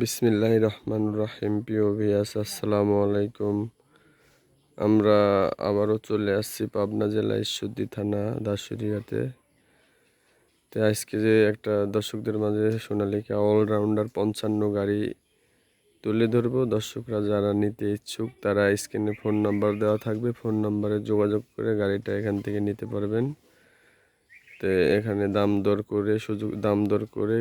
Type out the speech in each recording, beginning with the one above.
বিসমিল্লাহ রহমান রাহিম, প্রিয় ভিয়াস আসসালামু আলাইকুম। আমরা আবারও চলে আসছি পাবনা জেলা ঈশ্বরদী থানা দাসুরিয়াতে তো আজকে যে একটা দর্শকদের মাঝে সোনালিকা অলরাউন্ডার পঞ্চান্ন গাড়ি তুলে ধরবো। দর্শকরা যারা নিতে ইচ্ছুক, তারা স্ক্রিনে ফোন নাম্বার দেওয়া থাকবে। ফোন নাম্বারে যোগাযোগ করে গাড়িটা এখান থেকে নিতে পারবেন। তো এখানে দাম দর করে সুযোগ, দাম দর করে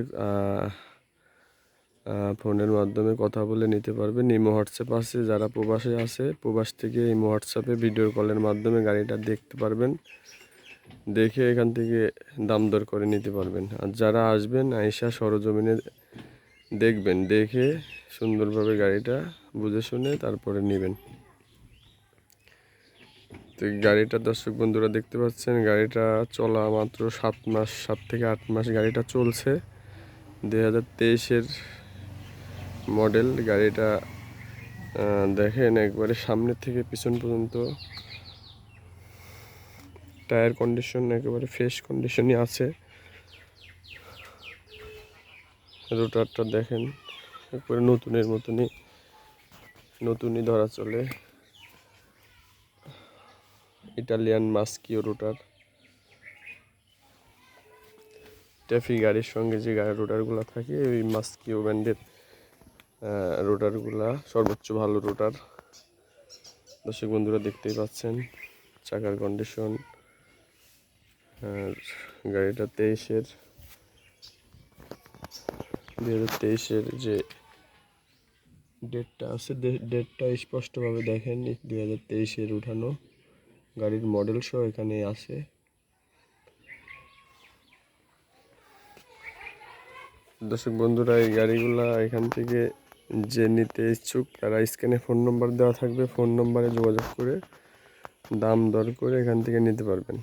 ফোনের মাধ্যমে কথা বলে নিতে পারবেন ইমো হোয়াটসঅ্যাপ আছে, যারা প্রবাসে আছে, প্রবাস থেকে ইমো হোয়াটসঅ্যাপে ভিডিও কলের মাধ্যমে গাড়িটা দেখতে পারবেন। দেখে এখান থেকে দাম দর করে নিতে পারবেন। আর যারা আসবেন আইসা সরজমিনে দেখবেন। দেখে সুন্দরভাবে গাড়িটা বুঝে শুনে তারপরে নেবেন। তো গাড়িটা দর্শক বন্ধুরা দেখতে পাচ্ছেন, গাড়িটা চলা মাত্র সাত মাস, সাত থেকে আট মাস গাড়িটা চলছে। দুই হাজার তেইশের মডেল, গাড়িটা দেখেন একবারে সামনের থেকে পিছন পর্যন্ত। টায়ার কন্ডিশন একেবারে ফ্রেশ কন্ডিশনই আছে। রোটারটা দেখেন, একবারে নতুনের মতনই, নতুনই ধরা চলে। ইটালিয়ান মাস্কিও রোটার। ট্যাফি গাড়ির সঙ্গে যে গাড়ির রোটারগুলো থাকে, ওই মাস্কিও ব্র্যান্ডের। রোটারগুলা, সর্বোচ্চ ভালো রোটার। দর্শক বন্ধুরা, দেখতেই পাচ্ছেন, চাকার কন্ডিশন আর গাড়িটা তেইশের দুই হাজার তেইশের যে ডেটটা আছে ডেটটা স্পষ্টভাবে দেখেন দুই হাজার তেইশের উঠানো। গাড়ির মডেল সহ এখানে আছে। দর্শক বন্ধুরা, এই গাড়িগুলা এখান থেকে যে নিতে ইচ্ছুক, তারা স্ক্যানে ফোন নম্বর দেওয়া থাকবে। ফোন নম্বরে যোগাযোগ করে দাম দর করে এখান থেকে নিতে পারবেন।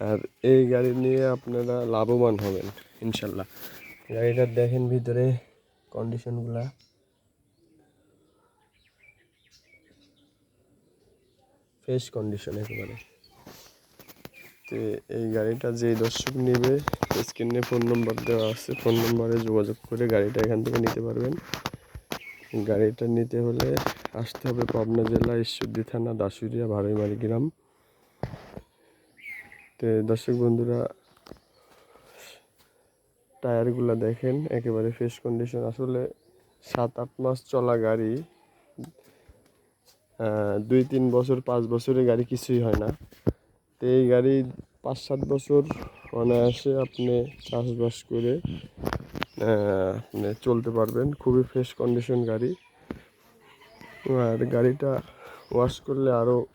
আর এই গাড়ি নিয়ে আপনারা লাভবান হবেন, ইনশাল্লাহ। গাড়িটার দেখেন ভিতরে কন্ডিশনগুলা। ফ্রেশ কন্ডিশন একেবারে। তো এই গাড়িটা যেই দর্শক নেবে স্ক্রিনে ফোন নম্বর দেওয়া আছে। ফোন নম্বরে যোগাযোগ করে গাড়িটা এখান থেকে নিতে পারবেন। গাড়িটা নিতে হলে আসতে হবে পাবনা জেলা ঈশ্বরদী থানা দাসুরিয়া ভাড়ইমারি গ্রাম। তো দর্শক বন্ধুরা, টায়ারগুলো দেখেন, একেবারে ফ্রেশ কন্ডিশন আসলে সাত, আট মাস চলা গাড়ি দুই, তিন বছর, পাঁচ বছরের গাড়ি কিছুই হয় না। তো এই গাড়ি পাঁচ সাত বছর অনায়াসে আপনি চাষবাস করে আপনি চলতে পারবেন। খুবই ফ্রেশ কন্ডিশন গাড়ি। আর গাড়িটা ওয়াশ করলে আরও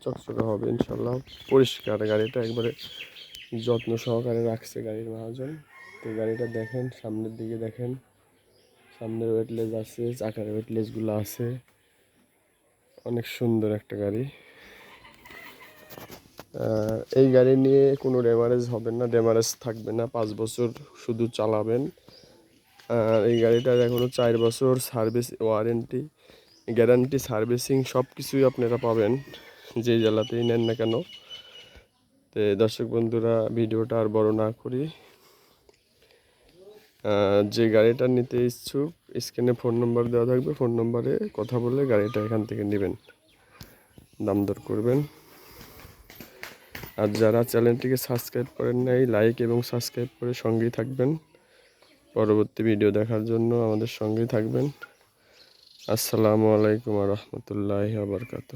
চকচকে হবে ইনশাল্লাহ। পরিষ্কার গাড়িটা একবারে যত্ন সহকারে রাখছে গাড়ির মহাজন। তো গাড়িটা দেখেন, সামনের দিকে দেখেন। সামনের ওয়েটলেস আছে, চাকার ওয়েটলেসগুলো আছে। অনেক সুন্দর একটা গাড়ি। এই গাড়ি নিয়ে কোনো ড্যামারেজ হবে না ড্যামারেজ থাকবে না, পাঁচ বছর শুধু চালাবেন। আর এই গাড়িটার এখনও চার বছর সার্ভিস ওয়ারেন্টি গ্যারান্টি সার্ভিসিং সব কিছুই আপনারা পাবেন, যে জেলাতেই নেন না কেন। তো দর্শক বন্ধুরা, ভিডিওটা আর বড় না করি। যে গাড়িটা নিতে ইচ্ছুক, স্ক্রিনে ফোন নম্বর দেওয়া থাকবে ফোন নম্বরে কথা বলে গাড়িটা এখান থেকে নেবেন। দাম দর করবেন। আর যারা চ্যানেলটিকে সাবস্ক্রাইব করেন নাই, লাইক এবং সাবস্ক্রাইব করে সঙ্গেই থাকবেন। পরবর্তী ভিডিও দেখার জন্য আমাদের সঙ্গেই থাকবেন। আসসালামু আলাইকুম রহমতুল্লাহ আবরকাত